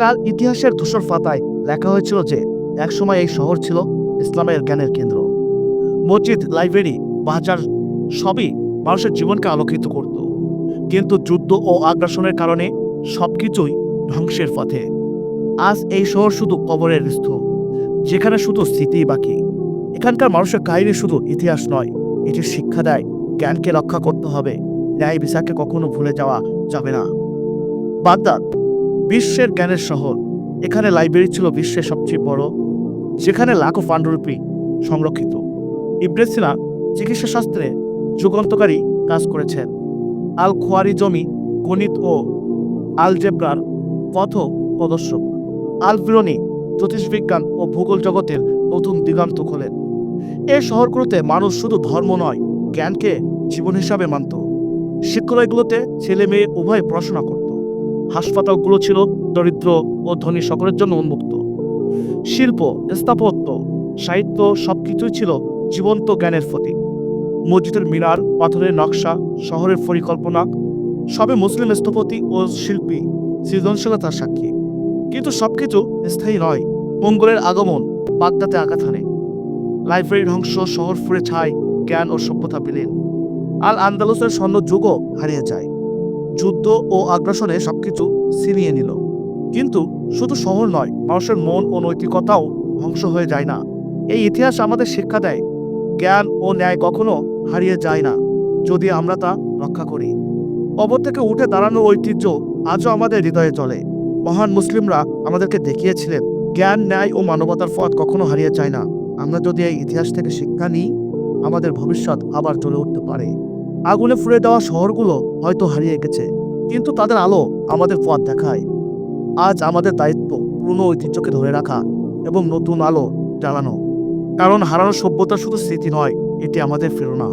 কাল ইতিহাসের ধূসর পাতায় লেখা হয়েছিল যে, একসময় এই শহর ছিল ইসলামের জ্ঞানের কেন্দ্র। মসজিদ, লাইব্রেরি, বাজার সবই মানুষের জীবনকে আলোকিত করত। কিন্তু যুদ্ধ ও আগ্রাসনের কারণে সবকিছুই ধ্বংসের পথে। আজ এই শহর শুধু কবরের স্থূপ যেখানে শুধু স্মৃতি বাকি। এখানকার মানুষের কাহিনী শুধু ইতিহাস নয়, এটি শিক্ষা দেয়, জ্ঞানকে রক্ষা করতে হবে। ন্যায় বিচারকে কখনো ভুলে যাওয়া যাবে না। বাগদাদ বিশ্বের জ্ঞানের শহর। এখানে লাইব্রেরি ছিল বিশ্বের সবচেয়ে বড়, যেখানে লাখো পাণ্ডুরূপী সংরক্ষিত। ইবনে সিনা চিকিৎসা শাস্ত্রে যুগান্তকারী কাজ করেছেন। আল খোয়ারি জমি গণিত ও আলজেব্রার পথ প্রদর্শক। আল বিরনি জ্যোতিষবিজ্ঞান ও ভূগোল জগতের নতুন দিগান্ত খোলেন। এই শহরগুলোতে মানুষ শুধু ধর্ম নয়, জ্ঞানকে জীবন হিসাবে মানত। শিক্ষালয়গুলোতে ছেলে মেয়ে উভয় পড়াশোনা করত। হাসপাতালগুলো ছিল দরিদ্র ও ধনী সকলের জন্য উন্মুক্ত। শিল্প, স্থাপত্য, সাহিত্য সবকিছুই ছিল জীবন্ত জ্ঞানের প্রতীক। মসজিদের মিনার, পাথরের নকশা, শহরের পরিকল্পনা সবে মুসলিম স্থপতি ও শিল্পী সৃজনশীলতার সাক্ষী। কিন্তু সবকিছু স্থায়ী নয়। মঙ্গলের আগমন বাগদাতে আঘাত হানে। লাইব্রেরি ধ্বংস, শহর ফুরে ছায় জ্ঞান ও সভ্যতা বিলীন। আল আন্দালুসের স্বর্ণ যুগও হারিয়ে যায়। যুদ্ধ ও আগ্রাসনে সবকিছু ছিনিয়ে নিল। কিন্তু শুধু শহর নয়, মানুষের মন ও নৈতিকতাও ধ্বংস হয়ে যায় না। এই ইতিহাস আমাদের শিক্ষা দেয়, জ্ঞান ও ন্যায় কখনো হারিয়ে যায় না, যদি আমরা তা রক্ষা করি। কবর থেকে উঠে দাঁড়ানোর ঐতিহ্য আজও আমাদের হৃদয়ে চলে। মহান মুসলিমরা আমাদেরকে দেখিয়েছিলেন, জ্ঞান, ন্যায় ও মানবতার পথ কখনো হারিয়ে যায় না। আমরা যদি এই ইতিহাস থেকে শিক্ষা নিই, আমাদের ভবিষ্যৎ আবার চলে উঠতে পারে। আগুনে ফুড়ে দেওয়া শহরগুলো হয়তো হারিয়ে গেছে, কিন্তু তাদের আলো আমাদের পথ দেখায়। আজ আমাদের দায়িত্ব পুরনো ঐতিহ্যকে ধরে রাখা এবং নতুন আলো জ্বালানো। কারণ হারানো সভ্যতা শুধু স্মৃতি নয়, এটি আমাদের প্রেরণা।